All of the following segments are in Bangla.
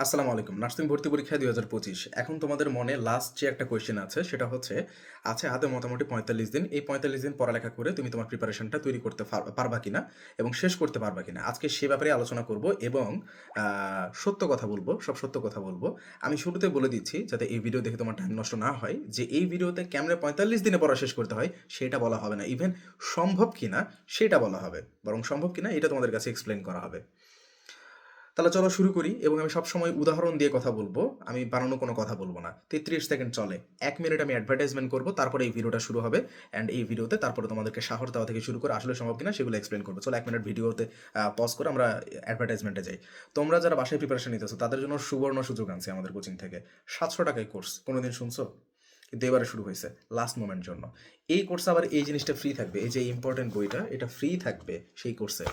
আসসালামু আলাইকুম। নার্সিং ভর্তি পরীক্ষা দুই হাজার পঁচিশ। এখন তোমাদের মনে লাস্ট যে একটা কোয়েশ্চেন আছে, সেটা হচ্ছে, আছে হাতে মোটামুটি পঁয়তাল্লিশ দিন। এই পঁয়তাল্লিশ দিন পড়ালেখা করে তুমি তোমার প্রিপারেশনটা তৈরি করতে পার- পারবা কিনা এবং শেষ করতে পারবা কিনা? আজকে সে ব্যাপারে আলোচনা করব এবং সত্য কথা বলব, সব সত্য কথা বলব। আমি শুরুতে বলে দিচ্ছি, যাতে এই ভিডিও দেখে তোমার টাইম নষ্ট না হয়, যে এই ভিডিওতে কেমনে পঁয়তাল্লিশ দিনে পড়া শেষ করতে হয়, সেটা বলা হবে না। ইভেন সম্ভব কিনা, সেটা বলা হবে। বরং সম্ভব কিনা, এটা তোমাদের কাছে এক্সপ্লেন করা হবে। তাহলে চলো শুরু করি এবং আমি সবসময় উদাহরণ দিয়ে কথা বলব। আমি বানানো কোনো কথা বলব না। তেত্রিশ সেকেন্ড চলে। এক মিনিট আমি অ্যাডভার্টাইজমেন্ট করব, তারপরে এই ভিডিওটা শুরু হবে অ্যান্ড এই ভিডিওতে তারপরে তোমাদেরকে সাহস দেওয়া থেকে শুরু করে আসলে সম্ভব কিনা সেগুলো এক্সপ্লেন করব। চলো এক মিনিট ভিডিওতে পজ করে আমরা অ্যাডভার্টাইজমেন্টে যাই। তোমরা যারা বাসায় প্রিপারেশন নিতেছো, তাদের জন্য সুবর্ণ সুযোগ আনছে আমাদের কোচিং থেকে। সাতশো টাকায় কোর্স কোনোদিন শুনছো? কিন্তু এবারে শুরু হয়েছে লাস্ট মোমেন্ট জন্য। এই কোর্সে আবার এই জিনিসটা ফ্রি থাকবে, এই যে ইম্পর্টেন্ট বইটা, এটা ফ্রি থাকবে সেই কোর্সে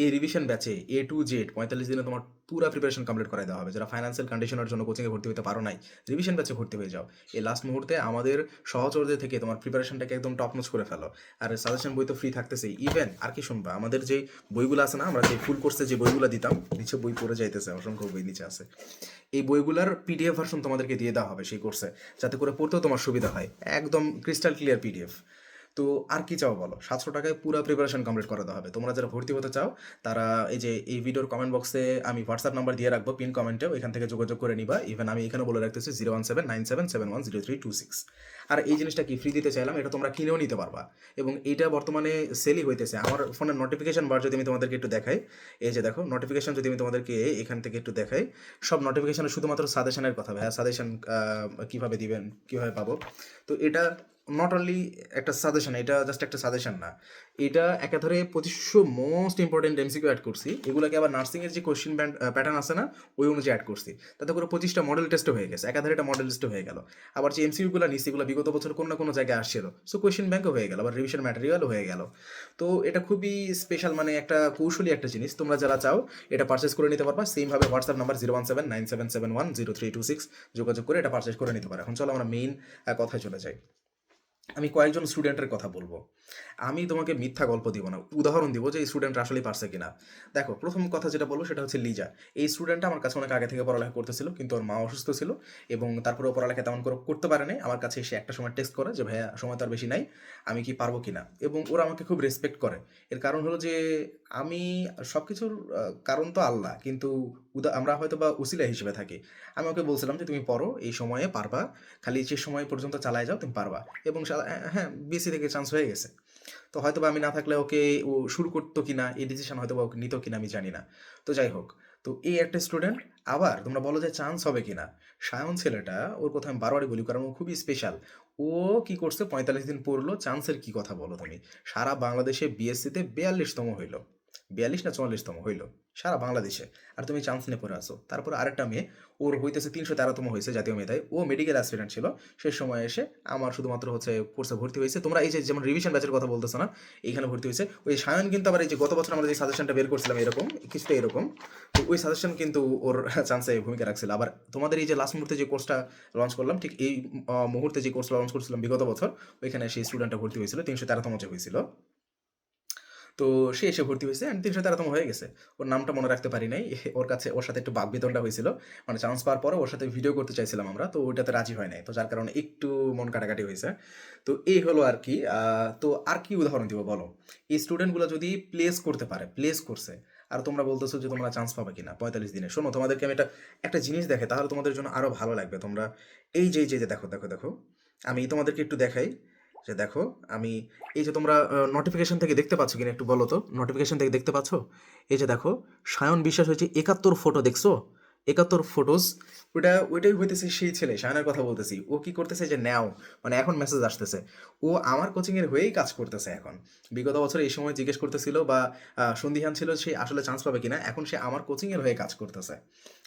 এই রিভিশন ব্যাচে এ টু জেড পঁয়তাল্লিশ দিনে তোমার পুরো প্রিপারেশন কমপ্লিট করাই দেওয়া হবে। যারা ফাইন্যান্সিয়াল কন্ডিশনের জন্য কোচিংয়ে ভর্তি হতে পারো নাই রিভিশন ব্যাচে ভর্তি হয়ে যাও। এই লাস্ট মুহূর্তে আমাদের সহচরদের থেকে তোমার প্রিপারেশনটাকে একদম টপ নোচ করে ফেলো। আর সাজেশন বই তো ফ্রি থাকতেছে। ইভেন আর কি শুনবা? আমাদের যে বইগুলো আছে না, আমরা যে ফুল কোর্সে যে বইগুলো দিতাম, নিচে বই পড়ে যাইতেছে, অসংখ্য বই নিচে আছে। এই বইগুলোর পিডিএফ ভার্সন তোমাদেরকে দিয়ে দেওয়া হবে সেই কোর্সে যাতে করে পড়তেও তোমার সুবিধা হয়। একদম ক্রিস্টাল ক্লিয়ার পিডিএফ তো আর কি চাও বলো? সাতশো টাকায় পুরো প্রিপারেশন কমপ্লিট করাতে হবে। তোমরা যারা ভর্তি হতে চাও, তারা এই যে, এই ভিডিওর কমেন্ট বক্সে আমি হোয়াটসঅ্যাপ নাম্বার দিয়ে রাখব পিন কমেন্টেও এখান থেকে যোগাযোগ করে নিবা। ইভেন আমি এখানে বলে রাখতেছি zero one seven nine seven seven one zero three two six আর এই জিনিসটা কি ফ্রি দিতে চাইলাম, এটা তোমরা কিনেও নিতে পারবা। এবং এটা বর্তমানে সেলই হইতেছে। আমার ফোনের নোটিফিকেশন বার যদি আমি তোমাদেরকে একটু দেখাই, এই যে দেখো নোটিফিকেশন যদি আমি তোমাদেরকে এখান থেকে একটু দেখাই, সব নোটিফিকেশনে শুধুমাত্র সাজেশনের কথা ভাইয়া সাজেশন কীভাবে দিবেন, কীভাবে পাবো? তো এটা নট অনলি একটা সাজেশন এটা জাস্ট একটা সাজেশন না। এটা একাধারে পঁচিশশো মোস্ট ইম্পর্টেন্ট এমসিকিউ অ্যাড করছি। এগুলোকে আবার নার্সিংয়ের যে কোশ্চেন প্যাটার্ন আছে না, ওই অনুযায়ী অ্যাড করছি। তাতে করে পঁচিশটা মডেল টেস্টও হয়ে গেছে। একাধারে এটা মডেল টেস্টও হয়ে গেল। আবার যে এমসিকিউগুলো নিচ্ছি এগুলো বিগত বছর কোনো না কোনো জায়গায় আসছিল। সো কোয়েশ্চেন ব্যাংকও হয়ে গেল। আবার রিভিশন ম্যাটেরিয়ালও হয়ে গেল। তো এটা খুবই স্পেশাল মানে একটা কৌশলী একটা জিনিস। তোমরা যারা চাও, এটা পারচেস করে নিতে পারবা। সেমভাবে WhatsApp number zero one seven nine seven seven one zero three two six যোগাযোগ করে এটা পারচেস করে নিতে পারো। এখন চলো আমরা মেইন কথায় চলে যাই। আমি কয়েকজন স্টুডেন্টের কথা বলব। আমি তোমাকে মিথ্যা গল্প দিব না, উদাহরণ দিব যে এই স্টুডেন্ট আসলেই পারছে কিনা। দেখো, প্রথম কথা যেটা বলব সেটা হচ্ছে লিজা এই স্টুডেন্টটা আমার কাছে অনেক আগে থেকে পড়ালেখা করতেছিল, কিন্তু ওর মা অসুস্থ ছিল এবং তারপরেও পড়ালেখা তেমন করে করতে পারেনি। আমার কাছে এসে একটা সময় টেস্ট করে যে, ভাইয়া, সময় তার বেশি নাই, আমি কি পারব কিনা? এবং ওরা আমাকে খুব রেসপেক্ট করে। এর কারণ হলো যে আমি সব কিছুর কারণ তো আল্লাহ। কিন্তু উদা, আমরা হয়তো বা উসিলা হিসেবে থাকি। আমি ওকে বলছিলাম যে, তুমি পড়ো, এই সময়ে পারবা। খালি যে সময় পর্যন্ত চালায় যাও, তুমি পারবা। এবং হ্যাঁ বিসি থেকে চান্স হয়ে গেছে। তো হয়তো বা আমি না থাকলে ওকে ও শুরু করতো কিনা, এই ডিসিশন হয়তো বা ওকে নিত কিনা, আমি জানি না। তো যাই হোক, তো এই একটা স্টুডেন্ট আবার তোমরা বলো যে চান্স হবে কিনা। সায়ন ছেলেটা, ওর কথা আমি বারবারই বলি কারণ ও খুবই স্পেশাল ও কি করছে? পঁয়তাল্লিশ দিন পড়ল চান্সের কি কথা বলো তুমি? সারা বাংলাদেশে বিএসসিতে বিয়াল্লিশতম হইল। বিয়াল্লিশ না চুয়াল্লিশতম হইল, সারা বাংলাদেশে। আর তুমি চান্স নিয়ে পড়ে আসো তারপর আরেকটা মেয়ে, ওর হইতেছে তিনশো তেরোতম হয়েছে জাতীয় মেধায়। ও মেডিকেল অ্যাসপিরেন্ট ছিল। সে সময় এসে আমার শুধুমাত্র হচ্ছে কোর্সে ভর্তি হয়েছে। তোমরা এই যে যেমন রিভিশন ব্যাচের কথা বলতেছো না, এইখানে ভর্তি হয়েছে। ওই সায়ন কিন্তু আবার এই যে গত বছর আমরা যে সাজেশনটা বের করছিলাম এরকম, কিছুটা এরকম, তো ওই সাজেশন কিন্তু ওর চান্সে ভূমিকা রাখছিল। আবার তোমাদের এই যে লাস্ট মুহূর্তে যে কোর্সটা লঞ্চ করলাম, ঠিক এই মুহূর্তে যে কোর্সটা লঞ্চ করছিলাম বিগত বছর, ওইখানে সেই স্টুডেন্টটা ভর্তি হয়েছিল, তিনশো তেরোতম হয়েছিল। তো সে এসে ভর্তি হয়েছে অ্যান্ড তিনশো তেরোতম হয়ে গেছে। ওর নামটা মনে রাখতে পারি নাই। ওর কাছে ওর সাথে একটু বাক বাগবিতনটা হয়েছিল। মানে চান্স পাওয়ার পরে ওর সাথে ভিডিও করতে চাইছিলাম আমরা, তো ওইটাতে রাজি হয় নাই। তো যার কারণে একটু মন কাটাকাটি হয়েছে। তো এই হলো আর কি তো আর কি উদাহরণ দিব বলো? এই স্টুডেন্টগুলো যদি প্লেস করতে পারে প্লেস করছে, আর তোমরা বলতেছো যে তোমরা চান্স পাবে কিনা পঁয়তাল্লিশ দিনে। শোনো, তোমাদেরকে আমি একটা একটা জিনিস দেখে তাহলে তোমাদের জন্য আরও ভালো লাগবে। তোমরা এই যে যে দেখো দেখো দেখো। আমি তোমাদেরকে একটু দেখাই। যে দেখো, আমি এই যে তোমরা নোটিফিকেশন থেকে দেখতে পাচ্ছ কিনা একটু বলো তো? নোটিফিকেশন থেকে দেখতে পাচ্ছ? এই যে দেখো, সায়ন বিশ্বাস হয়েছে একাত্তর ফটো দেখছ? একাত্তর ফটোস ওটা ওইটাই হইতেছে সেই ছেলে সায়নের কথা বলতেছি। ও কি করতেছে যে, নাও। মানে এখন মেসেজ আসতেছে। ও আমার কোচিংয়ের হয়েই কাজ করতেছে এখন। বিগত বছর এই সময় জিজ্ঞেস করতেছিল বা সন্দিহান ছিল সে আসলে চান্স পাবে কিনা, এখন সে আমার কোচিংয়ের হয়ে কাজ করতেছে।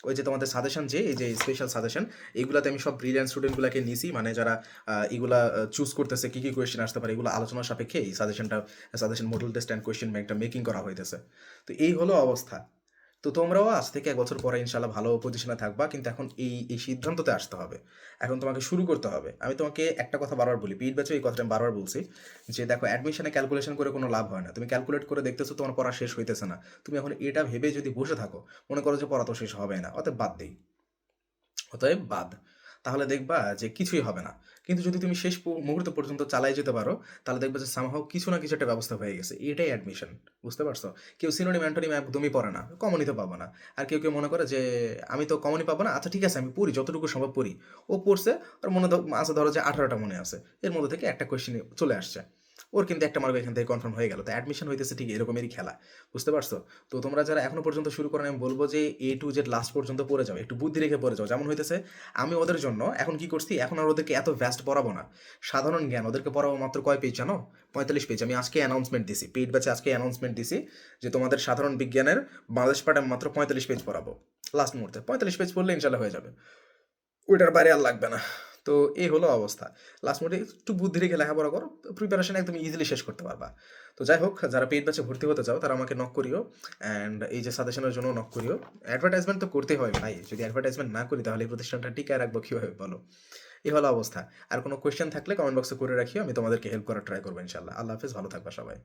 ওই যে তোমাদের সাজেশন যে, এই যে স্পেশাল সাজেশন এইগুলাতে আমি সব ব্রিলিয়ান্ট স্টুডেন্টগুলোকে নিছি মানে যারা এগুলা চুজ করতেছে, কি কি কোয়েশ্চেন আসতে পারে, এগুলো আলোচনার সাপেক্ষে এই সাজেশনটা suggestion model test and question ব্যাংকটা মেকিং করা হইতেছে। তো এই হলো অবস্থা। তো তোমরাও আজ থেকে এক বছর পরে ইনশাল্লাহ ভালো পজিশনে থাকবা, কিন্তু এখন এই এই সিদ্ধান্ততে আসতে হবে। এখন তোমাকে শুরু করতে হবে। আমি তোমাকে একটা কথা বারবার বলি পিট ব্যাচও এই কথাটা আমি বারবার বলছি, যে দেখো অ্যাডমিশনে ক্যালকুলেশন করে কোনো লাভ হয় না। তুমি ক্যালকুলেট করে দেখতেছো তোমার পড়া শেষ হইতেছে না। তুমি এখন এটা ভেবে যদি বসে থাকো, মনে করো যে পড়া তো শেষ হবে না, অতএব বাদ দেই। অতএব বাদ। তাহলে দেখবা যে কিছুই হবে না। কিন্তু যদি তুমি শেষ মুহূর্ত পর্যন্ত চালাই যেতে পারো, তাহলে দেখবে যে সামহাও কিছু না কিছু একটা ব্যবস্থা হয়ে গেছে। এটাই অ্যাডমিশন বুঝতে পারছ? কেউ সিনোনিম অ্যান্টোনিম একদমই পড়ে না কমনই তো পাবো না। আর কেউ কেউ মনে করে যে, আমি তো কমনই পাবো না আচ্ছা ঠিক আছে, আমি পড়ি, যতটুকু সম্ভব পড়ি। ও পড়ছে, আর মনে আছে ধরো যে আঠারোটা মনে আছে। এর মধ্যে থেকে একটা কোয়েশ্চেন চলে আসছে। ওর কিন্তু একটা মার্ক এখান থেকে কনফার্ম হয়ে গেল। তো অ্যাডমিশন হইতেছে ঠিক এরকমেরই খেলা। বুঝতে পারছ? তো তোমরা যারা এখনও পর্যন্ত শুরু করেন আমি বলব যে এ টু জেড লাস্ট পর্যন্ত পড়ে যাও, একটু বুদ্ধি রেখে পড়ে যাও। যেমন হইতেছে, আমি ওদের জন্য এখন কি করছি, এখন আর ওদেরকে এত ভ্যাস্ট পড়াবো না। সাধারণ জ্ঞান, ওদেরকে পড়াবো মাত্র কয় পেজ জানো? পঁয়তাল্লিশ পেজ আমি আজকে অ্যানাউন্সমেন্ট দিছি পেইড ব্যাচে আজকে অ্যানাউন্সমেন্ট দিছি যে তোমাদের সাধারণ বিজ্ঞানের বাংলাদেশ পাঠে মাত্র পঁয়তাল্লিশ পেজ পড়াবো। লাস্ট মুহূর্তে। পঁয়তাল্লিশ পেজ পড়লে ইনশাল্লাহ হয়ে যাবে। ওইটার বাইরে আর লাগবে না। তো এই হলো অবস্থা। লাস্ট মোটে একটু বুদ্ধি রেখে লেখাপড়া করো প্রিপারেশন একদম ইজিলি শেষ করতে পারবা। তো যাই হোক, যারা পেইড ব্যাচে ভর্তি হতে চাও, তারা আমাকে নক করিও অ্যান্ড এই যে সাজেশনের জন্য নক করিও। অ্যাডভার্টাইজমেন্ট তো করতেই হয় ভাই, যদি অ্যাডভার্টাইজমেন্ট না করি তাহলে এই প্রতিষ্ঠানটা টিকায় রাখব কীভাবে বলো? এই হলো অবস্থা। আর কোনো কোয়েশ্চেন থাকলে কমেন্ট বক্সে করে রাখিও, আমি তোমাদেরকে হেল্প করার ট্রাই করব ইনশাল্লাহ আল্লাহ হাফিজ, ভালো থাকবা সবাই।